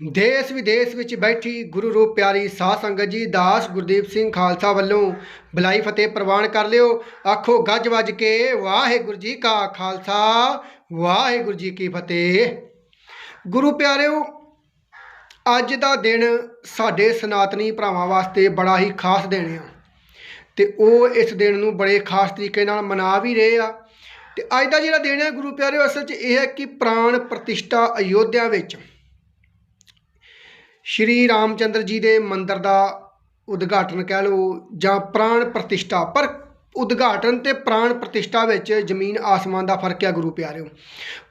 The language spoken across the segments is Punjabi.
ਦੇਸ਼ ਵਿਦੇਸ਼ ਵਿੱਚ ਬੈਠੀ ਗੁਰੂ ਰੂਪ ਪਿਆਰੀ ਸਾਧ ਸੰਗਤ ਜੀ, ਦਾਸ ਗੁਰਦੀਪ ਸਿੰਘ ਖਾਲਸਾ ਵੱਲੋਂ ਬਲਾਈ ਫਤਿਹ ਪ੍ਰਵਾਨ ਕਰ ਲਿਓ। ਆਖੋ, ਗੱਜ ਵੱਜ ਕੇ ਵਾਹਿਗੁਰੂ ਜੀ ਕਾ ਖਾਲਸਾ, ਵਾਹਿਗੁਰੂ ਜੀ ਕੀ ਫਤਿਹ। ਗੁਰੂ ਪਿਆਰਿਓ, ਅੱਜ ਦਾ ਦਿਨ ਸਾਡੇ ਸਨਾਤਨੀ ਭਰਾਵਾਂ ਵਾਸਤੇ ਬੜਾ ਹੀ ਖਾਸ ਦਿਨ ਆ। ਤੇ ਉਹ ਇਸ ਦਿਨ ਨੂੰ ਬੜੇ ਖਾਸ ਤਰੀਕੇ ਨਾਲ ਮਨਾ ਵੀ ਰਹੇ ਆ। ਤੇ ਅੱਜ ਦਾ ਜਿਹੜਾ ਦਿਨ ਹੈ ਗੁਰੂ ਪਿਆਰਿਓ, ਅਸਲ 'ਚ ਇਹ ਹੈ ਕਿ ਪ੍ਰਾਣ ਪ੍ਰਤਿਸ਼ਠਾ ਅਯੋਧਿਆ ਵਿੱਚ ਸ਼੍ਰੀ ਰਾਮਚੰਦਰ ਜੀ ਦੇ ਮੰਦਿਰ ਦਾ ਉਦਘਾਟਨ ਕਹਿ ਲਓ ਜਾਂ ਪ੍ਰਾਣ ਪ੍ਰਤਿਸ਼ਠਾ, ਪਰ ਉਦਘਾਟਨ ਤੇ ਪ੍ਰਾਣ ਪ੍ਰਤਿਸ਼ਠਾ ਵਿੱਚ ਜ਼ਮੀਨ ਆਸਮਾਨ ਦਾ ਫ਼ਰਕ ਹੈ ਗੁਰੂ ਪਿਆਰਿਓ।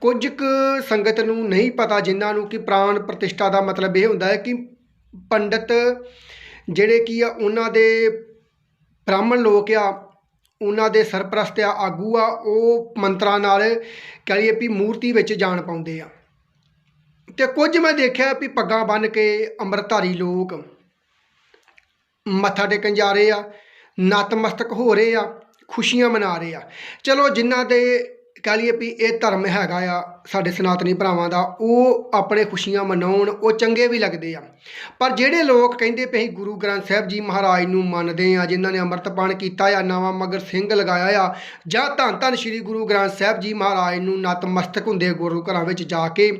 ਕੁਝ ਕੁ ਸੰਗਤ ਨੂੰ ਨਹੀਂ ਪਤਾ ਜਿਨ੍ਹਾਂ ਨੂੰ ਕਿ ਪ੍ਰਾਣ ਪ੍ਰਤਿਸ਼ਠਾ ਦਾ ਮਤਲਬ ਇਹ ਹੁੰਦਾ ਹੈ ਕਿ ਪੰਡਤ ਜਿਹੜੇ ਕੀ ਆ, ਉਹਨਾਂ ਦੇ ਬ੍ਰਾਹਮਣ ਲੋਕ ਆ, ਉਹਨਾਂ ਦੇ ਸਰਪ੍ਰਸਤ ਆ, ਆਗੂ ਆ, ਉਹ ਮੰਤਰਾਂ ਨਾਲ ਕਹਿ ਲਈਏ ਵੀ ਮੂਰਤੀ ਵਿੱਚ ਜਾਣ ਪਾਉਂਦੇ ਆ। ਤੇ ਕੁਝ ਮੈਂ ਦੇਖਿਆ ਵੀ ਪੱਗਾਂ ਬੰਨ ਕੇ ਅੰਮ੍ਰਿਤਧਾਰੀ ਲੋਕ ਮੱਥਾ ਟੇਕਣ ਜਾ ਰਹੇ ਆ, ਨਤਮਸਤਕ ਹੋ ਰਹੇ ਆ, ਖੁਸ਼ੀਆਂ ਮਨਾ ਰਹੇ ਆ। ਚਲੋ ਜਿਨ੍ਹਾਂ ਦੇ ਕਹਿ ਲਈਏ ਵੀ ਇਹ ਧਰਮ ਹੈਗਾ ਆ, ਸਾਡੇ ਸਨਾਤਨੀ ਭਰਾਵਾਂ ਦਾ, ਉਹ ਆਪਣੇ ਖੁਸ਼ੀਆਂ ਮਨਾਉਣ, ਉਹ ਚੰਗੇ ਵੀ ਲੱਗਦੇ ਆ। ਪਰ ਜਿਹੜੇ ਲੋਕ ਕਹਿੰਦੇ ਪਏ ਅਸੀਂ ਗੁਰੂ ਗ੍ਰੰਥ ਸਾਹਿਬ ਜੀ ਮਹਾਰਾਜ ਨੂੰ ਮੰਨਦੇ ਆ, ਜਿਨ੍ਹਾਂ ਨੇ ਅੰਮ੍ਰਿਤਪਾਨ ਕੀਤਾ ਆ, ਨਵਾਂ ਮਗਰ ਸਿੰਘ ਲਗਾਇਆ ਆ, ਜਾਂ ਧੰਨ ਧੰਨ ਸ੍ਰੀ ਗੁਰੂ ਗ੍ਰੰਥ ਸਾਹਿਬ ਜੀ ਮਹਾਰਾਜ ਨੂੰ ਨਤਮਸਤਕ ਹੁੰਦੇ ਗੁਰੂ ਘਰਾਂ ਵਿੱਚ ਜਾ ਕੇ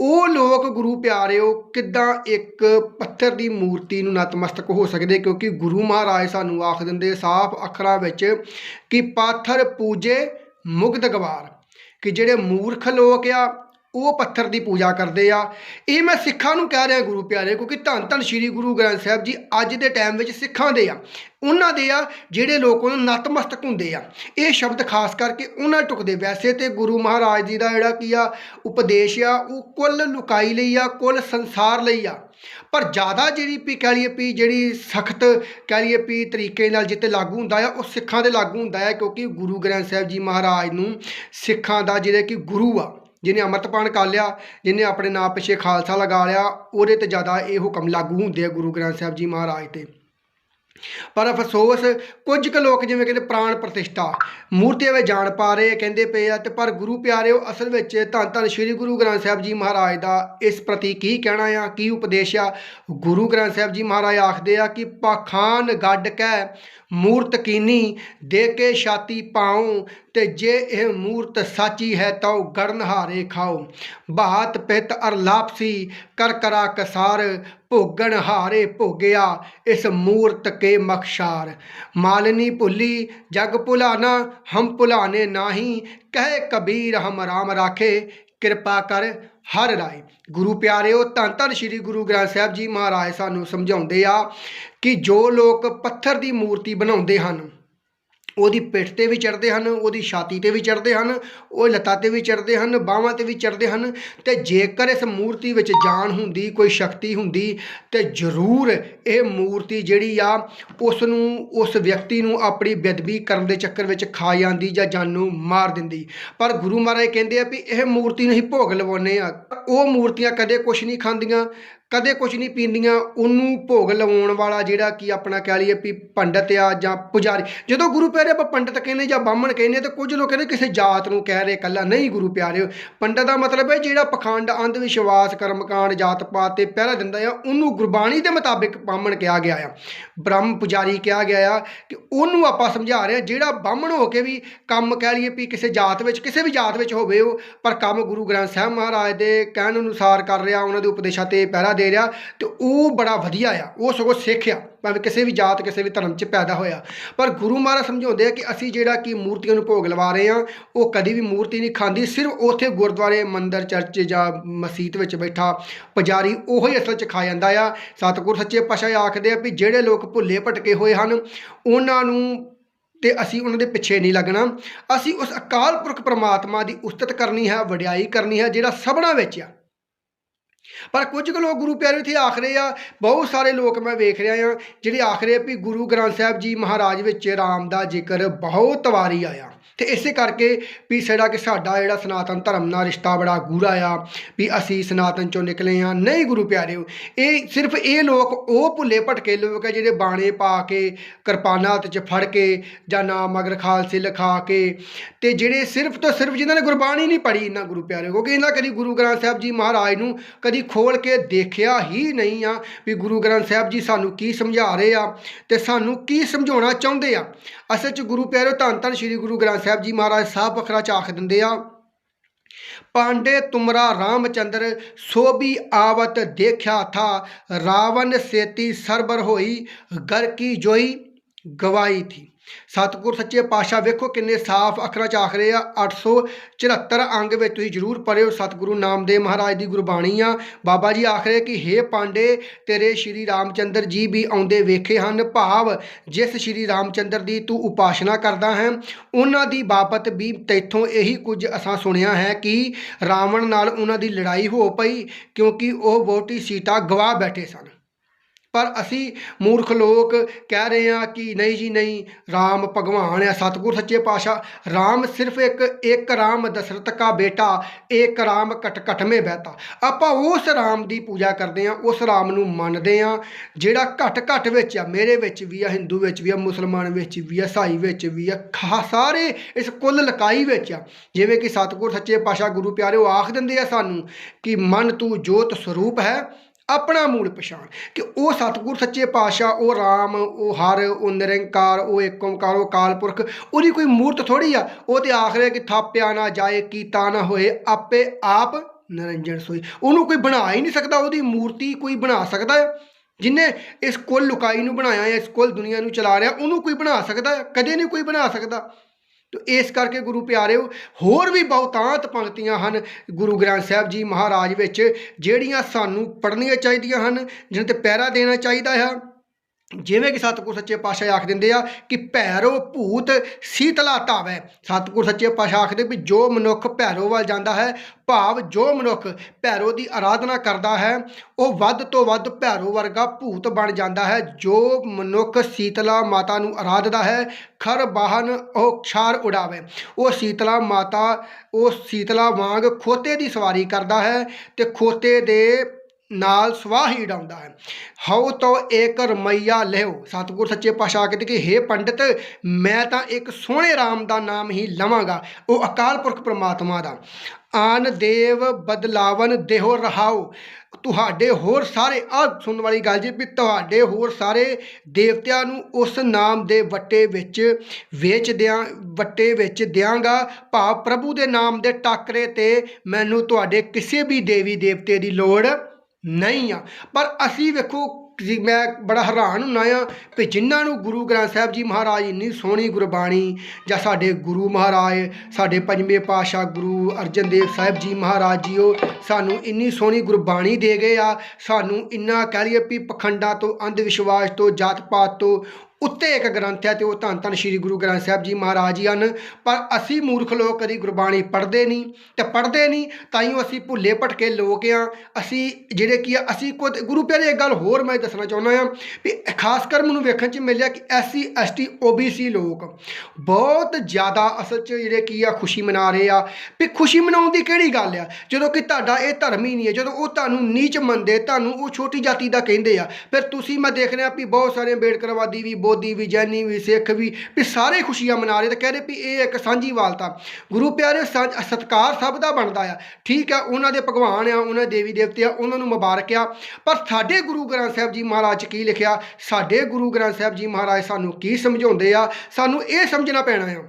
ਉਹ ਲੋਕ ਗੁਰੂ ਪਿਆਰਿਓ, ਕਿੱਦਾਂ ਇੱਕ ਪੱਥਰ ਦੀ ਮੂਰਤੀ ਨੂੰ ਨਤਮਸਤਕ ਹੋ ਸਕਦੇ? ਕਿਉਂਕਿ ਗੁਰੂ ਮਹਾਰਾਜ ਸਾਨੂੰ ਆਖ ਦਿੰਦੇ ਸਾਫ਼ ਅੱਖਰਾਂ ਵਿੱਚ ਕਿ ਪਾਥਰ ਪੂਜੇ ਮੁਗਧ ਗਵਾਰ ਕਿ ਜਿਹੜੇ ਮੂਰਖ ਲੋਕ ਆ ਉਹ ਪੱਥਰ ਦੀ ਪੂਜਾ ਕਰਦੇ ਆ। ਇਹ ਮੈਂ ਸਿੱਖਾਂ ਨੂੰ ਕਹਿ ਰਿਹਾ ਗੁਰੂ ਪਿਆਰੇ, ਕਿਉਂਕਿ ਧੰਨ ਧੰਨ ਸ੍ਰੀ ਗੁਰੂ ਗ੍ਰੰਥ ਸਾਹਿਬ ਜੀ ਅੱਜ ਦੇ ਟਾਈਮ ਵਿੱਚ ਸਿੱਖਾਂ ਦੇ ਆ। ਉਹਨਾਂ ਦੇ ਆ ਜਿਹੜੇ ਲੋਕ ਉਹਨਾਂ ਨਤਮਸਤਕ ਹੁੰਦੇ ਆ। ਇਹ ਸ਼ਬਦ ਖਾਸ ਕਰਕੇ ਉਹਨਾਂ ਟੁਕਦੇ ਵੈਸੇ ਤੇ ਗੁਰੂ ਮਹਾਰਾਜ ਜੀ ਦਾ ਜਿਹੜਾ ਕੀ ਆ, ਉਪਦੇਸ਼ ਆ, ਉਹ ਕੁੱਲ ਲੁਕਾਈ ਲਈ ਆ, ਕੁੱਲ ਸੰਸਾਰ ਲਈ ਆ। ਪਰ ਜ਼ਿਆਦਾ ਜਿਹੜੀ ਵੀ ਕਹਿ ਲਈਏ ਵੀ ਜਿਹੜੀ ਸਖਤ ਕਹਿ ਲਈਏ ਪੀ ਤਰੀਕੇ ਨਾਲ ਜਿੱਤੇ ਲਾਗੂ ਹੁੰਦਾ ਆ, ਉਹ ਸਿੱਖਾਂ ਦੇ ਲਾਗੂ ਹੁੰਦਾ ਆ, ਕਿਉਂਕਿ ਗੁਰੂ ਗ੍ਰੰਥ ਸਾਹਿਬ ਜੀ ਮਹਾਰਾਜ ਨੂੰ ਸਿੱਖਾਂ ਦਾ ਜਿਹੜੇ ਕਿ ਗੁਰੂ ਆ। ਜਿਹਨੇ ਅੰਮ੍ਰਿਤਪਾਨ ਕਰ ਲਿਆ, ਜਿਹਨੇ ਆਪਣੇ ਨਾਂ ਪਿੱਛੇ ਖਾਲਸਾ ਲਗਾ ਲਿਆ, ਉਹਦੇ ਤੇ ਜ਼ਿਆਦਾ ਇਹ ਹੁਕਮ ਲਾਗੂ ਹੁੰਦੇ ਆ ਗੁਰੂ ਗ੍ਰੰਥ ਸਾਹਿਬ ਜੀ ਮਹਾਰਾਜ ਤੇ। ਪਰ ਅਫਸੋਸ, ਕੁਝ ਕੁ ਲੋਕ ਜਿਵੇਂ ਕਹਿੰਦੇ ਪ੍ਰਾਣ ਪ੍ਰਤਿਸ਼ਠਾ, ਮੂਰਤੀਆਂ ਵਿੱਚ ਜਾਣ ਪਾ ਰਹੇ ਕਹਿੰਦੇ ਪਏ ਆ ਤੇ ਪਰ ਗੁਰੂ ਪਿਆਰਿਓ, ਅਸਲ ਵਿੱਚ ਧੰਨ ਧੰਨ ਸ੍ਰੀ ਗੁਰੂ ਗ੍ਰੰਥ ਸਾਹਿਬ ਜੀ ਮਹਾਰਾਜ ਦਾ ਇਸ ਪ੍ਰਤੀ ਕੀ ਕਹਿਣਾ ਆ, ਕੀ ਉਪਦੇਸ਼ ਆ? ਗੁਰੂ ਗ੍ਰੰਥ ਸਾਹਿਬ ਜੀ ਮਹਾਰਾਜ ਆਖਦੇ ਆ ਕਿ ਪਾਖਾਨ ਗੱਡ ਕੈ ਮੂਰਤ ਕੀਨੀ ਦੇ ਕੇ ਛਾਤੀ ਪਾਉ ਤੇ ਜੇ ਇਹ ਮੂਰਤ ਸਾਚੀ ਹੈ ਤਾਂ ਗੜਨ ਹਾਰੇ ਖਾਓ ਬਾਤ ਪਿਤ ਅਰ ਲਾਪਸੀ ਕਰ ਕਰਾ ਕਸਾਰ, ਭੋਗਣ ਹਾਰੇ ਭੋਗਿਆ, ਇਸ ਮੂਰਤ ਕੇ ਮਖਸ਼ਾਰ ਮਾਲਨੀ ਭੁੱਲੀ, ਜਗ ਭੁਲਾਨਾ, ਹਮ ਭੁਲਾਨੇ ਨਾਹੀ, ਕਹੇ ਕਬੀਰ ਹਮ ਰਾਮ ਰਾਖੇ ਕਿਰਪਾ ਕਰ ਹਰ ਰਾਏ। ਗੁਰੂ ਪਿਆਰਿਓ, ਧੰਨ ਧੰਨ ਸ੍ਰੀ ਗੁਰੂ ਗ੍ਰੰਥ ਸਾਹਿਬ ਜੀ ਮਹਾਰਾਜ ਸਾਨੂੰ ਸਮਝਾਉਂਦੇ ਆ ਕਿ ਜੋ ਲੋਕ ਪੱਥਰ ਦੀ ਮੂਰਤੀ ਬਣਾਉਂਦੇ ਹਨ ਉਹਦੀ ਪਿੱਠ ਤੇ ਵੀ ਚੜਦੇ ਹਨ, ਉਹਦੀ ਛਾਤੀ ਤੇ ਵੀ ਚੜਦੇ ਹਨ, ਉਹ ਲੱਤਾਂ ਤੇ ਵੀ ਚੜਦੇ ਹਨ, ਬਾਹਾਂ ਤੇ ਵੀ ਚੜਦੇ ਹਨ ਤੇ ਜੇਕਰ ਇਸ ਮੂਰਤੀ ਵਿੱਚ ਜਾਨ ਹੁੰਦੀ, ਕੋਈ ਸ਼ਕਤੀ ਹੁੰਦੀ ਤੇ ਜ਼ਰੂਰ ਇਹ ਮੂਰਤੀ ਜਿਹੜੀ ਆ ਉਸ ਨੂੰ ਉਸ ਵਿਅਕਤੀ ਨੂੰ ਆਪਣੀ ਬੇਦਬੀ ਕਰਨ ਦੇ ਚੱਕਰ ਵਿੱਚ ਖਾ ਜਾਂਦੀ ਜਾਂ ਜਾਨੋਂ ਮਾਰ ਦਿੰਦੀ। ਪਰ ਗੁਰੂ ਮਹਾਰਾਜ ਕਹਿੰਦੇ ਆ ਵੀ ਇਹ ਮੂਰਤੀ ਨੂੰ ਹੀ ਭੋਗ ਲਵਾਉਂਦੇ ਆ ਉਹ ਮੂਰਤੀਆਂ ਕਦੇ ਕੁਝ ਨਹੀਂ ਖਾਂਦੀਆਂ ਕਦੇ ਕੁਝ ਨਹੀਂ ਪੀਂਦੀਆਂ, ਉਹਨੂੰ ਭੋਗ ਲਵਾਉਣ ਵਾਲਾ ਜਿਹੜਾ ਕੀ ਆਪਣਾ ਕਹਿ ਲਈਏ ਵੀ ਪੰਡਤ ਆ ਜਾਂ ਪੁਜਾਰੀ। ਜਦੋਂ ਗੁਰੂ ਪਿਆਰੇ ਆਪਾਂ ਪੰਡਤ ਕਹਿੰਦੇ ਜਾਂ ਬਾਹਮਣ ਕਹਿੰਦੇ ਤੇ ਕੁਝ ਲੋਕ ਕਹਿੰਦੇ ਕਿਸੇ ਜਾਤ ਨੂੰ ਕਹਿ ਰਹੇ ਕੱਲਾ ਨਹੀਂ ਗੁਰੂ ਪਿਆਰੇ ਪੰਡਤ ਦਾ ਮਤਲਬ ਹੈ ਜਿਹੜਾ ਪਖੰਡ, ਅੰਧ ਵਿਸ਼ਵਾਸ, ਕਰਮਕਾਂਡ ਜਾਤ ਪਾਤ ਤੇ ਪਹਿਰਾ ਦਿੰਦਾ ਆ, ਉਹਨੂੰ ਗੁਰਬਾਣੀ ਦੇ ਮੁਤਾਬਿਕ ਬਾਹਮਣ ਕਿਹਾ ਗਿਆ ਆ। ਬ੍ਰਹਮ ਪੁਜਾਰੀ ਕਿਹਾ ਗਿਆ ਆ ਕਿ ਉਹਨੂੰ ਆਪਾਂ ਸਮਝਾ ਰਹੇ ਆ, ਜਿਹੜਾ ਬਾਹਮਣ ਹੋ ਕੇ ਵੀ ਕੰਮ ਕਹਿ ਲਈਏ ਵੀ ਕਿਸੇ ਜਾਤ ਵਿੱਚ, ਕਿਸੇ ਵੀ ਜਾਤ ਵਿੱਚ ਹੋਵੇ ਉਹ, ਪਰ ਕੰਮ ਗੁਰੂ ਗ੍ਰੰਥ ਸਾਹਿਬ ਮਹਾਰਾਜ ਦੇ ਕਹਿਣ ਅਨੁਸਾਰ ਕਰ ਰਿਹਾ, ਉਹਨਾਂ ਦੇ ਉਪਦੇਸ਼ਾਂ ਤੇ ਪਹਿਰਾ ਦੇ ਰਿਹਾ ਤੇ ਉਹ ਬੜਾ ਵਧੀਆ ਆ, ਉਹ ਸਗੋਂ ਸਿੱਖ ਆ, ਭਾਵੇਂ ਕਿਸੇ ਵੀ ਜਾਤ, ਕਿਸੇ ਵੀ ਧਰਮ 'ਚ ਪੈਦਾ ਹੋਇਆ। ਪਰ ਗੁਰੂ ਮਹਾਰਾਜ ਸਮਝਾਉਂਦੇ ਆ ਕਿ ਅਸੀਂ ਜਿਹੜਾ ਕਿ ਮੂਰਤੀਆਂ ਨੂੰ ਭੋਗ ਲਵਾ ਰਹੇ ਆ ਉਹ ਕਦੀ ਵੀ ਮੂਰਤੀ ਨਹੀਂ ਖਾਂਦੀ, ਸਿਰਫ ਉੱਥੇ ਗੁਰਦੁਆਰੇ, ਮੰਦਿਰ, ਚਰਚ ਜਾਂ ਮਸਜਿਦ ਵਿੱਚ ਬੈਠਾ ਪੁਜਾਰੀ ਉਹੀ ਅਸਲ 'ਚ ਖਾ ਜਾਂਦਾ ਆ। ਸਤਿਗੁਰ ਸੱਚੇ ਪਾਤਸ਼ਾਹ ਆਖਦੇ ਆ ਵੀ ਜਿਹੜੇ ਲੋਕ ਭੁੱਲੇ ਭਟਕੇ ਹੋਏ ਹਨ, ਉਹਨਾਂ ਨੂੰ ਤੇ ਅਸੀਂ ਉਹਨਾਂ ਦੇ ਪਿੱਛੇ ਨਹੀਂ ਲੱਗਣਾ। ਅਸੀਂ ਉਸ ਅਕਾਲ ਪੁਰਖ ਪ੍ਰਮਾਤਮਾ ਦੀ ਉਸਤਤ ਕਰਨੀ ਹੈ, ਵਡਿਆਈ ਕਰਨੀ ਹੈ, ਜਿਹੜਾ ਸਭਨਾ ਵਿੱਚ ਆ। ਪਰ ਕੁਝ ਕੁ ਲੋਕ ਗੁਰੂ ਪਿਆਰੇ ਇੱਥੇ ਆਖ ਰਹੇ ਆ, ਬਹੁਤ ਸਾਰੇ ਲੋਕ ਮੈਂ ਵੇਖ ਰਿਹਾ ਆ ਜਿਹੜੇ ਆਖ ਰਹੇ ਵੀ ਗੁਰੂ ਗ੍ਰੰਥ ਸਾਹਿਬ ਜੀ ਮਹਾਰਾਜ ਵਿੱਚ ਰਾਮ ਦਾ ਜ਼ਿਕਰ ਬਹੁਤ ਵਾਰੀ ਆਇਆ। ਤੇ ਇਸੇ ਕਰਕੇ ਵੀ ਜਿਹੜਾ ਕਿ ਸਾਡਾ ਜਿਹੜਾ ਸਨਾਤਨ ਧਰਮ ਨਾਲ ਰਿਸ਼ਤਾ ਬੜਾ ਗੂੜਾ ਆ, ਵੀ ਅਸੀਂ ਸਨਾਤਨ ਚੋਂ ਨਿਕਲੇ ਆ ਨਹੀਂ ਗੁਰੂ ਪਿਆਰਿਓ, ਇਹ ਸਿਰਫ ਇਹ ਲੋਕ, ਉਹ ਭੁੱਲੇ ਭਟਕੇ ਲੋਕ ਆ ਜਿਹੜੇ ਬਾਣੇ ਪਾ ਕੇ, ਕਿਰਪਾਨਾਂ ਹੱਥ 'ਚ ਫੜ ਕੇ, ਜਾਂ ਨਾਮ ਮਗਰ ਖਾਲਸੇ ਲਿਖਾ ਕੇ, ਤੇ ਜਿਹੜੇ ਸਿਰਫ ਤੋਂ ਸਿਰਫ ਜਿਨ੍ਹਾਂ ਨੇ ਗੁਰਬਾਣੀ ਨਹੀਂ ਪੜ੍ਹੀ ਇਹਨਾਂ ਗੁਰੂ ਪਿਆਰਿਓ, ਕਿਉਂਕਿ ਇਹਨਾਂ ਕਦੀ ਗੁਰੂ ਗ੍ਰੰਥ ਸਾਹਿਬ ਜੀ ਮਹਾਰਾਜ ਨੂੰ ਕਦੀ ਖੋਲ ਕੇ ਦੇਖਿਆ ਹੀ ਨਹੀਂ ਆ, ਵੀ ਗੁਰੂ ਗ੍ਰੰਥ ਸਾਹਿਬ ਜੀ ਸਾਨੂੰ ਕੀ ਸਮਝਾ ਰਹੇ ਆ, ਤੇ ਸਾਨੂੰ ਕੀ ਸਮਝਾਉਣਾ ਚਾਹੁੰਦੇ ਆ। ਅਸਲ 'ਚ ਗੁਰੂ ਪਿਆਰਿਓ, ਧੰਨ ਧੰਨ ਸ੍ਰੀ ਗੁਰੂ ਗ੍ਰੰਥ ਸਾਹਿਬ ਜੀ ਮਹਾਰਾਜ ਸਾਹਿਬ ਵੱਖਰਾ ਚ ਆਖ ਦਿੰਦੇ ਆ। ਪਾਂਡੇ ਤੁਮਰਾ ਰਾਮਚੰਦਰ ਸੋਭੀ ਆਵਤ ਦੇਖਿਆ ਥਾ। ਰਾਵਣ ਸੇਤੀ ਸਰਬਰ ਹੋਈ, ਗਰ ਕੀ ਜੋਈ, ਗਵਾਈ ਥੀ। ਸਤਿਗੁਰ ਸੱਚੇ ਪਾਤਸ਼ਾਹ, ਵੇਖੋ ਕਿੰਨੇ ਸਾਫ਼ ਅੱਖਰਾਂ 'ਚ ਆਖ ਰਹੇ ਆ 874 ਅੰਗ ਵਿੱਚ ਤੁਸੀਂ ਜਰੂਰ ਪੜਿਓ ਸਤਿਗੁਰੂ ਨਾਮਦੇਵ ਮਹਾਰਾਜ ਦੀ ਗੁਰਬਾਣੀ ਆ। ਬਾਬਾ ਜੀ ਆਖ ਰਹੇ ਕਿ, ਹੇ ਪਾਂਡੇ, ਤੇਰੇ ਸ਼੍ਰੀ ਰਾਮਚੰਦਰ ਜੀ ਵੀ ਆਉਂਦੇ ਵੇਖੇ ਹਨ ਭਾਵ, ਜਿਸ ਸ਼੍ਰੀ ਰਾਮਚੰਦਰ ਦੀ ਤੂੰ ਉਪਾਸ਼ਨਾ ਕਰਦਾ ਹੈ, ਉਹਨਾਂ ਦੀ ਬਾਬਤ ਵੀ ਤੈਥੋਂ ਇਹੀ ਕੁਝ ਅਸਾਂ ਸੁਣਿਆ ਹੈ ਕਿ ਰਾਵਣ ਨਾਲ ਉਹਨਾਂ ਦੀ ਲੜਾਈ ਹੋ ਪਈ, ਕਿਉਂਕਿ ਉਹ ਬਹੁਤੀ ਸੀਤਾ ਗਵਾ ਬੈਠੇ ਸਨ। ਪਰ ਅਸੀਂ ਮੂਰਖ ਲੋਕ ਕਹਿ ਰਹੇ ਹਾਂ ਕਿ ਨਹੀਂ ਜੀ, ਨਹੀਂ, ਰਾਮ ਭਗਵਾਨ ਹੈ, ਸਤਿਗੁਰ ਸੱਚੇ ਪਾਤਸ਼ਾਹ। ਰਾਮ ਸਿਰਫ ਇੱਕ ਇੱਕ ਰਾਮ ਦਸ਼ਰਥ ਕਾ ਬੇਟਾ, ਇੱਕ ਰਾਮ ਕਟ ਕਟ ਮੇ ਬਹਿਤਾ। ਆਪਾਂ ਉਸ ਰਾਮ ਦੀ ਪੂਜਾ ਕਰਦੇ ਹਾਂ, ਉਸ ਰਾਮ ਨੂੰ ਮੰਨਦੇ ਹਾਂ, ਜਿਹੜਾ ਘਟ ਘਟ ਵਿੱਚ ਆ, ਮੇਰੇ ਵਿੱਚ ਵੀ ਆ, ਹਿੰਦੂ ਵਿੱਚ ਵੀ ਆ, ਮੁਸਲਮਾਨ ਵਿੱਚ ਵੀ ਆ ਸਾਈ ਵਿੱਚ ਵੀ ਆ, ਖਾ, ਸਾਰੇ ਇਸ ਕੁੱਲ ਲਕਾਈ ਵਿੱਚ ਆ। ਜਿਵੇਂ ਕਿ ਸਤਿਗੁਰ ਸੱਚੇ ਪਾਤਸ਼ਾਹ ਗੁਰੂ ਪਿਆਰੇ ਉਹ ਆਖ ਦਿੰਦੇ ਆ ਸਾਨੂੰ ਕਿ ਮਨ ਤੂੰ ਜੋਤ ਸਰੂਪ ਹੈ ਆਪਣਾ ਮੂਲ ਪਛਾਣ ਕਿ ਉਹ ਸਤਿਗੁਰ, ਸੱਚੇ ਪਾਤਸ਼ਾਹ, ਉਹ ਰਾਮ, ਉਹ ਹਰ, ਉਹ ਨਿਰੰਕਾਰ, ਉਹ ਏਕ ਓੰਕਾਰ ਉਹ ਕਾਲ ਪੁਰਖ, ਉਹਦੀ ਕੋਈ ਮੂਰਤ ਥੋੜੀ ਆ, ਉਹ ਤੇ ਆਖਰੇ ਕਿ ਥਾਪਿਆ ਨਾ ਜਾਏ, ਕੀਤਾ ਨਾ ਹੋਏ, ਆਪੇ ਆਪ ਨਿਰੰਜਨ ਸੋਈ। ਉਹਨੂੰ ਕੋਈ ਬਣਾ ਹੀ ਨਹੀਂ ਸਕਦਾ, ਉਹਦੀ ਮੂਰਤੀ ਕੋਈ ਬਣਾ ਸਕਦਾ ਹੈ ਜਿਨੇ ਇਸ ਕੁੱਲ ਲੁਕਾਈ ਨੂੰ ਬਣਾਇਆ ਹੈ ਇਸ ਕੁੱਲ ਦੁਨੀਆ ਨੂੰ ਚਲਾ ਰਿਹਾ, ਉਹਨੂੰ ਕੋਈ ਬਣਾ ਸਕਦਾ ਹੈ ਕਦੇ ਨਹੀਂ ਕੋਈ ਬਣਾ ਸਕਦਾ। ਤੋ ਇਸ ਕਰਕੇ ਗੁਰੂ ਪਿਆਰਿਓ, ਹੋਰ ਵੀ ਬਹੁਤਾਂਤ ਪੰਕਤੀਆਂ ਹਨ ਗੁਰੂ ਗ੍ਰੰਥ ਸਾਹਿਬ ਜੀ ਮਹਾਰਾਜ ਵਿੱਚ, ਜਿਹੜੀਆਂ ਸਾਨੂੰ ਪੜ੍ਹਨੀਆਂ ਚਾਹੀਦੀਆਂ ਹਨ ਜਿਨ੍ਹਾਂ ਤੇ ਪਹਿਰਾ ਦੇਣਾ ਚਾਹੀਦਾ ਹੈ। ਜਿਵੇਂ ਕਿ ਸਤਿਗੁਰ ਸੱਚੇ ਪਾਤਸ਼ਾਹ ਆਖ ਦਿੰਦੇ ਆ ਕਿ ਭੈਰੋ ਭੂਤ ਸੀਤਲਾ ਧਾਵੈ। ਸਤਿਗੁਰ ਸੱਚੇ ਪਾਤਸ਼ਾਹ ਆਖਦੇ ਵੀ ਜੋ ਮਨੁੱਖ ਭੈਰੋ ਵੱਲ ਜਾਂਦਾ ਹੈ, ਭਾਵ ਜੋ ਮਨੁੱਖ ਭੈਰੋ ਦੀ ਆਰਾਧਨਾ ਕਰਦਾ ਹੈ, ਉਹ ਵੱਧ ਤੋਂ ਵੱਧ ਭੈਰੋ ਵਰਗਾ ਭੂਤ ਬਣ ਜਾਂਦਾ ਹੈ, ਜੋ ਮਨੁੱਖ ਸੀਤਲਾ ਮਾਤਾ ਨੂੰ ਆਰਾਧਦਾ ਹੈ, ਖਰ ਬਾਹਨ ਉਹ ਛਾਰ ਉਡਾਵੇ। ਉਹ ਸੀਤਲਾ ਮਾਤਾ, ਉਹ ਸੀਤਲਾ ਵਾਂਗ ਖੋਤੇ ਦੀ ਸਵਾਰੀ ਕਰਦਾ ਹੈ ਤੇ ਖੋਤੇ ਦੇ ਨਾਲ ਸਵਾਹ ਹੀ ਉਡਾਉਂਦਾ ਹੈ। ਹਉ ਤੋ ਏਕ ਰਮਈਆ ਲਿਓ ਸਤਿਗੁਰ ਸੱਚੇ ਪਾਤਸ਼ਾਹ ਕਹਿੰਦੇ ਕਿ हे ਪੰਡਿਤ, ਮੈਂ ਤਾਂ ਇੱਕ ਸੋਹਣੇ ਰਾਮ ਦਾ ਨਾਮ ਹੀ ਲਵਾਂਗਾ। ਉਹ ਅਕਾਲ ਪੁਰਖ ਪ੍ਰਮਾਤਮਾ ਦਾ। ਆਨ ਦੇਵ ਬਦਲਾਵਨ ਦੇਹੋ ਰਹਾਓ ਤੁਹਾਡੇ ਹੋਰ ਸਾਰੇ ਆ ਸੁਣਨ ਵਾਲੀ ਗੱਲ ਜੀ ਵੀ ਤੁਹਾਡੇ ਹੋਰ ਸਾਰੇ ਦੇਵਤਿਆਂ ਨੂੰ ਉਸ ਨਾਮ ਦੇ ਵੱਟੇ ਵਿੱਚ ਵੇਚ ਦਿਆਂ, ਵੱਟੇ ਵਿੱਚ ਦਿਆਂਗਾ। ਭਾਵ ਪ੍ਰਭੂ ਦੇ ਨਾਮ ਦੇ ਟਾਕਰੇ ਤੇ ਮੈਨੂੰ ਤੁਹਾਡੇ ਕਿਸੇ ਵੀ ਦੇਵੀ ਦੇਵਤੇ ਦੀ ਲੋੜ ਨਹੀਂ ਆ। ਪਰ ਅਸੀਂ ਵੇਖੋ, ਜੀ ਮੈਂ ਬੜਾ ਹੈਰਾਨ ਹੁੰਨਾ ਆ ਵੀ ਜਿਨ੍ਹਾਂ ਨੂੰ ਗੁਰੂ ਗ੍ਰੰਥ ਸਾਹਿਬ ਜੀ ਮਹਾਰਾਜ ਇੰਨੀ ਸੋਹਣੀ ਗੁਰਬਾਣੀ ਜਾਂ ਸਾਡੇ ਗੁਰੂ ਮਹਾਰਾਜ, ਸਾਡੇ ਪੰਜਵੇਂ ਪਾਤਸ਼ਾਹ ਗੁਰੂ ਅਰਜਨ ਦੇਵ ਸਾਹਿਬ ਜੀ ਮਹਾਰਾਜ ਜੀ ਉਹ ਸਾਨੂੰ ਇੰਨੀ ਸੋਹਣੀ ਗੁਰਬਾਣੀ ਦੇ ਗਏ ਆ, ਸਾਨੂੰ ਇੰਨਾ ਕਹਿ ਲਈਏ ਵੀ ਪਖੰਡਾਂ ਤੋਂ, ਅੰਧ ਵਿਸ਼ਵਾਸ ਤੋਂ ਜਾਤ ਪਾਤ ਤੋਂ ਉੱਤੇ ਇੱਕ ਗ੍ਰੰਥ ਹੈ ਤੇ ਉਹ ਧੰਨ ਧੰਨ ਸ੍ਰੀ ਗੁਰੂ ਗ੍ਰੰਥ ਸਾਹਿਬ ਜੀ ਮਹਾਰਾਜ ਜੀ ਹਨ। ਪਰ ਅਸੀਂ ਮੂਰਖ ਲੋਕ ਕਦੀ ਗੁਰਬਾਣੀ ਪੜ੍ਹਦੇ ਨਹੀਂ ਤੇ ਪੜ੍ਹਦੇ ਨਹੀਂ ਤਾਂ ਹੀ ਅਸੀਂ ਭੁੱਲੇ ਭਟਕੇ ਲੋਕ ਆ ਅਸੀਂ ਜਿਹੜੇ ਕੀ ਆ, ਅਸੀਂ ਖੁਦ ਗੁਰੂ ਪਿਆਰੇ ਇੱਕ ਗੱਲ ਹੋਰ ਮੈਂ ਦੱਸਣਾ ਚਾਹੁੰਦਾ ਆ ਵੀ ਖਾਸ ਕਰ ਮੈਨੂੰ ਵੇਖਣ ਚ ਮਿਲਿਆ ਕਿ ਐਸਸੀ, ਐਸਟੀ, ਓਬੀਸੀ ਲੋਕ ਬਹੁਤ ਜ਼ਿਆਦਾ ਅਸਲ ਚ ਜਿਹੜੇ ਕੀ ਆ, ਖੁਸ਼ੀ ਮਨਾ ਰਹੇ ਆ। ਵੀ ਖੁਸ਼ੀ ਮਨਾਉਣ ਦੀ ਕਿਹੜੀ ਗੱਲ ਆ? ਜਦੋਂ ਕਿ ਤੁਹਾਡਾ ਇਹ ਧਰਮ ਹੀ ਨਹੀਂ ਹੈ, ਜਦੋਂ ਉਹ ਤੁਹਾਨੂੰ ਨੀਚ ਮੰਨਦੇ, ਤੁਹਾਨੂੰ ਉਹ ਛੋਟੀ ਜਾਤੀ ਦਾ ਕਹਿੰਦੇ ਆ, ਫਿਰ ਤੁਸੀਂ ਮੈਂ ਦੇਖ ਰਿਹਾ ਵੀ ਬਹੁਤ ਸਾਰੇ ਅੰਬੇਡਕਰਵਾਦੀ ਵੀ ਬੋਧੀ ਵੀ, ਜੈਨੀ ਵੀ, ਸਿੱਖ ਵੀ ਵੀ ਸਾਰੇ ਖੁਸ਼ੀਆਂ ਮਨਾ ਰਹੇ ਤੇ ਕਹਿ ਰਹੇ ਵੀ ਇਹ ਇੱਕ ਸਾਂਝੀ ਵਾਲਤਾ। ਗੁਰੂ ਪਿਆਰੇ ਸਾਂਝ ਸਤਕਾਰ ਸਭ ਦਾ ਬਣਦਾ ਆ। ਠੀਕ ਆ, ਉਹਨਾਂ ਦੇ ਭਗਵਾਨ ਆ, ਉਹਨਾਂ ਦੇਵੀ ਦੇਵਤੇ ਆ, ਉਹਨਾਂ ਨੂੰ ਮੁਬਾਰਕ ਆ। ਪਰ ਸਾਡੇ ਗੁਰੂ ਗ੍ਰੰਥ ਸਾਹਿਬ ਜੀ ਮਹਾਰਾਜ 'ਚ ਕੀ ਲਿਖਿਆ? ਸਾਡੇ ਗੁਰੂ ਗ੍ਰੰਥ ਸਾਹਿਬ ਜੀ ਮਹਾਰਾਜ ਸਾਨੂੰ ਕੀ ਸਮਝਾਉਂਦੇ ਆ? ਸਾਨੂੰ ਇਹ ਸਮਝਣਾ ਪੈਣਾ ਆ।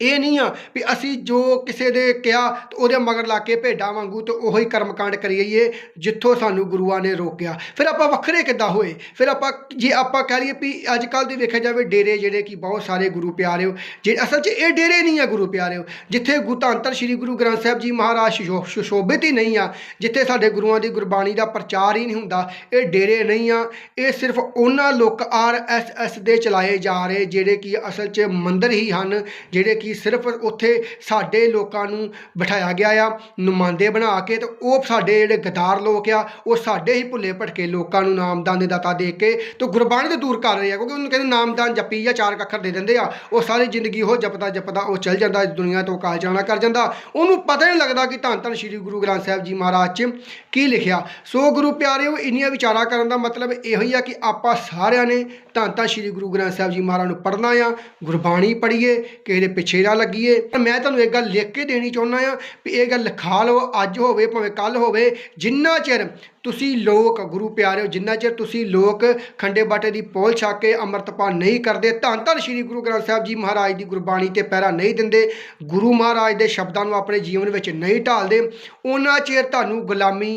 ਇਹ ਨਹੀਂ ਆ ਵੀ ਅਸੀਂ ਜੋ ਕਿਸੇ ਦੇ ਕਿਹਾ ਤੇ ਉਹਦੇ ਮਗਰ ਲਾ ਕੇ ਭੇਡਾਂ ਵਾਂਗੂ ਤੇ ਉਹੀ ਕਰਮਕਾਂਡ ਕਰੀਏ ਜਿੱਥੋਂ ਸਾਨੂੰ ਗੁਰੂਆਂ ਨੇ ਰੋਕਿਆ। ਫਿਰ ਆਪਾਂ ਵੱਖਰੇ ਕਿੱਦਾਂ ਹੋਏ? ਫਿਰ ਆਪਾਂ ਜੇ ਆਪਾਂ ਕਹਿ ਲਈਏ ਵੀ ਅੱਜ ਕੱਲ ਦੀ ਵੇਖਿਆ ਜਾਵੇ, ਡੇਰੇ ਜਿਹੜੇ ਕਿ ਬਹੁਤ ਸਾਰੇ ਗੁਰੂ ਪਿਆਰਿਓ ਜੇ ਅਸਲ 'ਚ ਇਹ ਡੇਰੇ ਨਹੀਂ ਆ ਗੁਰੂ ਪਿਆਰਿਓ ਜਿੱਥੇ ਗੁਰੂ ਧੰਨ ਸ੍ਰੀ ਗੁਰੂ ਗ੍ਰੰਥ ਸਾਹਿਬ ਜੀ ਮਹਾਰਾਜ ਸੁਸ਼ੋ- ਸੁਸ਼ੋਭਿਤ ਹੀ ਨਹੀਂ ਆ, ਜਿੱਥੇ ਸਾਡੇ ਗੁਰੂਆਂ ਦੀ ਗੁਰਬਾਣੀ ਦਾ ਪ੍ਰਚਾਰ ਹੀ ਨਹੀਂ ਹੁੰਦਾ, ਇਹ ਡੇਰੇ ਨਹੀਂ ਆ, ਇਹ ਸਿਰਫ ਉਹਨਾਂ ਲੋਕ ਆਰ ਐਸ ਐਸ ਦੇ ਚਲਾਏ ਜਾ ਰਹੇ, ਜਿਹੜੇ ਕਿ ਅਸਲ 'ਚ ਮੰਦਰ ਹੀ ਹਨ, ਜਿਹੜੇ ਜਿਹੜੇ ਕਿ ਸਿਰਫ ਉੱਥੇ ਸਾਡੇ ਲੋਕਾਂ ਨੂੰ ਬਿਠਾਇਆ ਗਿਆ ਆ, ਨੁਮਾਇੰਦੇ ਬਣਾ ਕੇ ਤੇ ਉਹ ਸਾਡੇ ਜਿਹੜੇ ਗਦਾਰ ਲੋਕ ਆ, ਉਹ ਸਾਡੇ ਹੀ ਭੁੱਲੇ ਭਟਕੇ ਲੋਕਾਂ ਨੂੰ ਨਾਮਦਾਨ ਦੇ ਦਾਤਾ ਦੇ ਕੇ ਤੇ ਗੁਰਬਾਣੀ ਤੋਂ ਦੂਰ ਕਰ ਰਹੇ ਆ, ਕਿਉਂਕਿ ਉਹਨੂੰ ਕਹਿੰਦੇ ਨਾਮਦਾਨ ਜਪੀ ਜਾਂ ਚਾਰ ਅੱਖਰ ਦੇ ਦਿੰਦੇ ਆ, ਉਹ ਸਾਰੀ ਜ਼ਿੰਦਗੀ ਉਹ ਜਪਦਾ ਜਪਦਾ ਉਹ ਚੱਲ ਜਾਂਦਾ ਇਸ ਦੁਨੀਆ ਤੋਂ ਕਾਲ ਚਲਾਣਾ ਕਰ ਜਾਂਦਾ। ਉਹਨੂੰ ਪਤਾ ਹੀ ਨਹੀਂ ਲੱਗਦਾ ਕਿ ਧੰਨ ਧੰਨ ਸ੍ਰੀ ਗੁਰੂ ਗ੍ਰੰਥ ਸਾਹਿਬ ਜੀ ਮਹਾਰਾਜ 'ਚ ਕੀ ਲਿਖਿਆ। ਸੋ ਗੁਰੂ ਪਿਆਰਿਓ, ਇੰਨੀਆਂ ਵਿਚਾਰਾਂ ਕਰਨ ਦਾ ਮਤਲਬ ਇਹੋ ਹੀ ਆ ਕਿ ਆਪਾਂ ਸਾਰਿਆਂ ਨੇ ਧੰਨ ਧੰਨ ਸ੍ਰੀ ਗੁਰੂ ਗ੍ਰੰਥ ਸਾਹਿਬ ਜੀ ਮਹਾਰਾਜ ਨੂੰ ਪੜ੍ਹਨਾ ਆ, ਗੁਰਬਾਣੀ ਪੜ੍ਹੀਏ, ਕਿਸੇ ਦੇ ਪਿੱਛੇ ਨਾ ਲੱਗੀਏ। ਪਰ ਮੈਂ ਤੁਹਾਨੂੰ ਇੱਕ ਗੱਲ ਲਿਖ ਕੇ ਦੇਣੀ ਚਾਹੁੰਦਾ ਆ ਵੀ ਇਹ ਗੱਲ ਲਿਖਾ ਲਓ ਅੱਜ ਹੋਵੇ ਭਾਵੇਂ ਕੱਲ ਹੋਵੇ, ਜਿੰਨਾ ਚਿਰ ਤੁਸੀਂ ਲੋਕ ਗੁਰੂ ਪਿਆਰਿਓ, ਜਿੰਨਾ ਚਿਰ ਤੁਸੀਂ ਲੋਕ ਖੰਡੇ ਬਾਟੇ ਦੀ ਪੋਲ ਛਕ ਕੇ ਅੰਮ੍ਰਿਤਪਾਨ ਨਹੀਂ ਕਰਦੇ, ਧੰਨ ਧੰਨ ਸ੍ਰੀ ਗੁਰੂ ਗ੍ਰੰਥ ਸਾਹਿਬ ਜੀ ਮਹਾਰਾਜ ਦੀ ਗੁਰਬਾਣੀ ਤੇ ਪਹਿਰਾ ਨਹੀਂ ਦਿੰਦੇ, ਗੁਰੂ ਮਹਾਰਾਜ ਦੇ ਸ਼ਬਦਾਂ ਨੂੰ ਆਪਣੇ ਜੀਵਨ ਵਿੱਚ ਨਹੀਂ ਢਾਲਦੇ, ਉਹਨਾਂ ਚਿਰ ਤੁਹਾਨੂੰ ਗੁਲਾਮੀ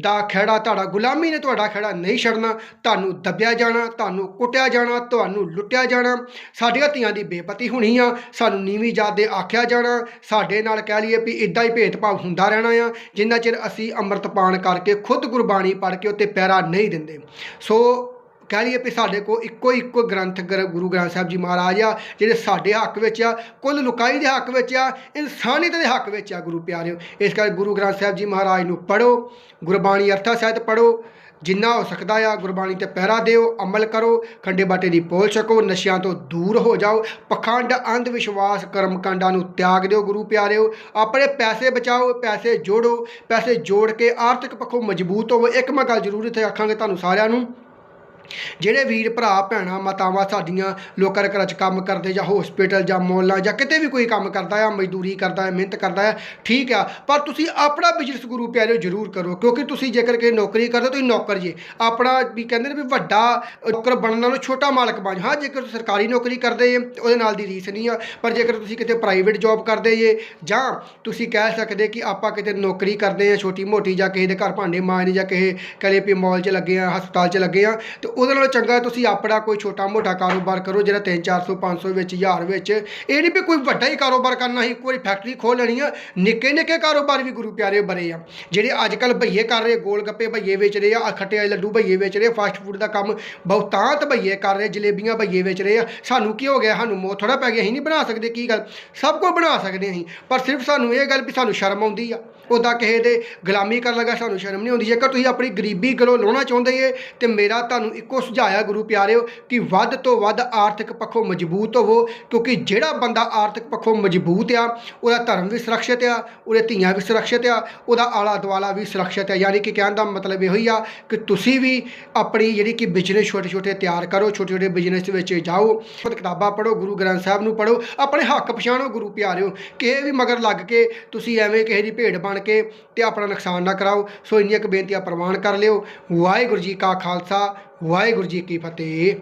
ਦਾ ਖਹਿੜਾ ਤੁਹਾਡਾ ਗੁਲਾਮੀ ਨੇ ਤੁਹਾਡਾ ਖਹਿੜਾ ਨਹੀਂ ਛੱਡਣਾ। ਤੁਹਾਨੂੰ ਦੱਬਿਆ ਜਾਣਾ, ਤੁਹਾਨੂੰ ਕੁੱਟਿਆ ਜਾਣਾ, ਤੁਹਾਨੂੰ ਲੁੱਟਿਆ ਜਾਣਾ। ਸਾਡੀਆਂ ਧੀਆਂ ਦੀ ਬੇਪਤੀ ਹੋਣੀ ਆ, ਸਾਨੂੰ ਨੀਵੀਂ ਜਾਤ ਦੇ ਆਖਿਆ ਜਾਣਾ। ਸਾਡੇ ਨਾਲ ਕਹਿ ਲਈਏ ਵੀ ਇਦਾਂ ਹੀ ਭੇਦਭਾਵ ਹੁੰਦਾ ਰਹਿਣਾ ਆ। ਜਿੰਨਾ ਚਿਰ ਅਸੀਂ ਅੰਮ੍ਰਿਤਪਾਨ ਕਰਕੇ ਖੁਦ ਗੁਰਬਾਣੀ ਪੜ੍ਹ ਕੇ ਉੱਤੇ ਪੈਰਾ ਨਹੀਂ ਦਿੰਦੇ। ਸੋ ਕਹਿ ਲਈਏ ਵੀ ਸਾਡੇ ਕੋਲ ਇੱਕੋ ਇੱਕੋ ਗ੍ਰੰਥ ਗਰ- ਗੁਰੂ ਗ੍ਰੰਥ ਸਾਹਿਬ ਜੀ ਮਹਾਰਾਜ ਆ, ਜਿਹੜੇ ਸਾਡੇ ਹੱਕ ਵਿੱਚ ਆ, ਕੁੱਲ ਲੁਕਾਈ ਦੇ ਹੱਕ ਵਿੱਚ ਆ, ਇਨਸਾਨੀਅਤ ਦੇ ਹੱਕ ਵਿੱਚ ਆ ਗੁਰੂ ਪਿਆਰਿਓ। ਇਸ ਕਰਕੇ ਗੁਰੂ ਗ੍ਰੰਥ ਸਾਹਿਬ ਜੀ ਮਹਾਰਾਜ ਨੂੰ ਪੜ੍ਹੋ, ਗੁਰਬਾਣੀ ਅਰਥਾ ਸਹਿਤ ਪੜ੍ਹੋ, ਜਿੰਨਾ ਹੋ ਸਕਦਾ ਆ ਗੁਰਬਾਣੀ ਤੇ ਪਹਿਰਾ ਦਿਓ, ਅਮਲ ਕਰੋ, ਖੰਡੇ ਬਾਟੇ ਦੀ ਪੋਲ ਛਕੋ, ਨਸ਼ਿਆਂ ਤੋਂ ਦੂਰ ਹੋ ਜਾਓ, ਪਖੰਡ ਅੰਧ ਵਿਸ਼ਵਾਸ ਕਰਮ ਕਾਂਡਾਂ ਨੂੰ ਤਿਆਗ ਦਿਓ ਗੁਰੂ ਪਿਆਰਿਓ। ਆਪਣੇ ਪੈਸੇ ਬਚਾਓ, ਪੈਸੇ ਜੋੜੋ, ਪੈਸੇ ਜੋੜ ਕੇ ਆਰਥਿਕ ਪੱਖੋਂ ਮਜ਼ਬੂਤ ਹੋਵੋ। ਇੱਕ ਮੈਂ ਗੱਲ ਜ਼ਰੂਰ ਇੱਥੇ ਆਖਾਂਗੇ ਤੁਹਾਨੂੰ ਸਾਰਿਆਂ ਨੂੰ। ਜਿਹੜੇ ਵੀਰ, ਭਰਾ, ਭੈਣਾਂ, ਮਾਤਾਵਾਂ ਸਾਡੀਆਂ ਲੋਕਾਂ ਦੇ ਘਰਾਂ 'ਚ ਕੰਮ ਕਰਦੇ ਜਾਂ ਹਸਪੀਟਲ ਜਾਂ ਮੋਲਾਂ ਜਾਂ ਕਿਤੇ ਵੀ ਕੋਈ ਕੰਮ ਕਰਦਾ ਆ, ਮਜ਼ਦੂਰੀ ਕਰਦਾ ਹੈ ਮਿਹਨਤ ਕਰਦਾ ਹੈ ਠੀਕ ਆ। ਪਰ ਤੁਸੀਂ ਆਪਣਾ ਬਿਜ਼ਨਸ ਗੁਰੂ ਪਿਆਰਿਓ ਜ਼ਰੂਰ ਕਰੋ, ਕਿਉਂਕਿ ਤੁਸੀਂ ਜੇਕਰ ਕਿ ਨੌਕਰੀ ਕਰਦੇ ਹੋ, ਤੁਸੀਂ ਨੌਕਰ ਜੇ। ਆਪਣਾ ਵੀ ਕਹਿੰਦੇ ਨੇ ਵੀ ਵੱਡਾ ਨੌਕਰ ਬਣਨ ਨਾਲੋਂ ਛੋਟਾ ਮਾਲਕ ਬਣ ਹਾਂ, ਜੇਕਰ ਤੁਸੀਂ ਸਰਕਾਰੀ ਨੌਕਰੀ ਕਰਦੇ ਜੇ, ਉਹਦੇ ਨਾਲ ਦੀ ਰੀਸ ਨਹੀਂ ਆ। ਪਰ ਜੇਕਰ ਤੁਸੀਂ ਕਿਤੇ ਪ੍ਰਾਈਵੇਟ ਜੌਬ ਕਰਦੇ ਜੇ, ਜਾਂ ਤੁਸੀਂ ਕਹਿ ਸਕਦੇ ਕਿ ਆਪਾਂ ਕਿਤੇ ਨੌਕਰੀ ਕਰਦੇ ਆ ਛੋਟੀ ਮੋਟੀ ਜਾਂ ਕਿਸੇ ਦੇ ਘਰ ਭਾਂਡੇ ਮਾਂਜਦੇ ਜਾਂ ਕਿਸੇ ਕਲੇ ਪੀ ਮਾਲ 'ਚ ਲੱਗੇ ਆ, ਹਸਪਤਾਲ 'ਚ ਲੱਗੇ ਆ, ਤੇ ਉਹਦੇ ਨਾਲੋਂ ਚੰਗਾ ਤੁਸੀਂ ਆਪਣਾ ਕੋਈ ਛੋਟਾ ਮੋਟਾ ਕਾਰੋਬਾਰ ਕਰੋ ਜਿਹੜਾ 3 400 500 ਵਿੱਚ 1000 ਵਿੱਚ। ਇਹ ਨਹੀਂ ਵੀ ਕੋਈ ਵੱਡਾ ਹੀ ਕਾਰੋਬਾਰ ਕਰਨਾ ਸੀ ਕੋਈ ਫੈਕਟਰੀ ਖੋਲ ਲੈਣੀ ਆ। ਨਿੱਕੇ ਨਿੱਕੇ ਕਾਰੋਬਾਰ ਵੀ ਗੁਰੂ ਪਿਆਰੇ ਬਰੇ ਆ। ਜਿਹੜੇ ਅੱਜ ਕੱਲ ਭਈਏ ਕਰ ਰਹੇ ਗੋਲ ਗੱਪੇ ਭਈਏ ਵੇਚ ਰਹੇ ਆ ਖੱਟੇ ਵਾਲੇ ਲੱਡੂ ਭਈਏ ਵੇਚ ਰਹੇ ਫਾਸਟ ਫੂਡ ਦਾ ਕੰਮ ਬਹੁਤਾਂਤ ਭਈਏ ਕਰ ਰਹੇ ਜਲੇਬੀਆਂ ਭਈਏ ਵੇਚ ਰਹੇ ਆ। ਸਾਨੂੰ ਕੀ ਹੋ ਗਿਆ? ਸਾਨੂੰ ਮੋਹ ਥੋੜਾ ਪੈ ਗਿਆ ਅਸੀਂ ਨਹੀਂ ਬਣਾ ਸਕਦੇ, ਕੀ ਗੱਲ? ਸਭ ਕੁਝ ਬਣਾ ਸਕਦੇ ਅਸੀਂ, ਪਰ ਸਿਰਫ ਸਾਨੂੰ ਇਹ ਗੱਲ ਵੀ ਸਾਨੂੰ ਸ਼ਰਮ ਆਉਂਦੀ ਆ। ਉਹਦਾ ਕਿਸੇ ਦੇ ਗੁਲਾਮੀ ਕਰਨ ਲੱਗਾ ਸਾਨੂੰ ਸ਼ਰਮ ਨਹੀਂ ਆਉਂਦੀ। ਜੇਕਰ ਤੁਸੀਂ ਆਪਣੀ ਗਰੀਬੀ ਗਲੋਂ ਲਾਉਣਾ ਚਾਹੁੰਦੇ ਏ ਤੇ ਮੇਰਾ ਤੁਹਾਨੂੰ ਇੱਕੋ ਸੁਝਾਇਆ ਗੁਰੂ ਪਿਆਰਿਓ ਕਿ ਵੱਧ ਤੋਂ ਵੱਧ ਆਰਥਿਕ ਪੱਖੋਂ ਮਜ਼ਬੂਤ ਹੋਵੋ, ਕਿਉਂਕਿ ਜਿਹੜਾ ਬੰਦਾ ਆਰਥਿਕ ਪੱਖੋਂ ਮਜ਼ਬੂਤ ਆ, ਉਹਦਾ ਧਰਮ ਵੀ ਸੁਰੱਖਿਅਤ ਆ, ਉਹਦੇ ਧੀਆਂ ਵੀ ਸੁਰੱਖਿਅਤ ਆ, ਉਹਦਾ ਆਲਾ ਦੁਆਲਾ ਵੀ ਸੁਰੱਖਿਅਤ ਆ। ਯਾਨੀ ਕਿ ਕਹਿਣ ਦਾ ਮਤਲਬ ਇਹੋ ਹੀ ਆ ਕਿ ਤੁਸੀਂ ਵੀ ਆਪਣੀ ਜਿਹੜੀ ਕਿ ਬਿਜ਼ਨਸ ਛੋਟੇ ਛੋਟੇ ਤਿਆਰ ਕਰੋ ਛੋਟੇ ਛੋਟੇ ਬਿਜ਼ਨਸ ਵਿੱਚ ਜਾਓ ਕਿਤਾਬਾਂ ਪੜ੍ਹੋ, ਗੁਰੂ ਗ੍ਰੰਥ ਸਾਹਿਬ ਨੂੰ ਪੜ੍ਹੋ, ਆਪਣੇ ਹੱਕ ਪਛਾਣੋ ਗੁਰੂ ਪਿਆਰਿਓ ਕਿਸੇ ਵੀ ਮਗਰ ਲੱਗ ਕੇ ਤੁਸੀਂ ਐਵੇਂ ਕਿਸੇ ਦੀ ਭੇਡ ਬਣ ਕੇ ਤੇ ਆਪਣਾ ਨੁਕਸਾਨ ਨਾ ਕਰਾਓ। ਸੋ ਇੰਨੀਆਂ ਕੁ ਬੇਨਤੀਆਂ ਪ੍ਰਵਾਨ ਕਰ ਲਿਓ। ਵਾਹਿਗੁਰੂ ਜੀ ਕਾ ਖਾਲਸਾ ਵਾਹਿਗੁਰੂ ਜੀ ਕੀ ਫਤਿਹ।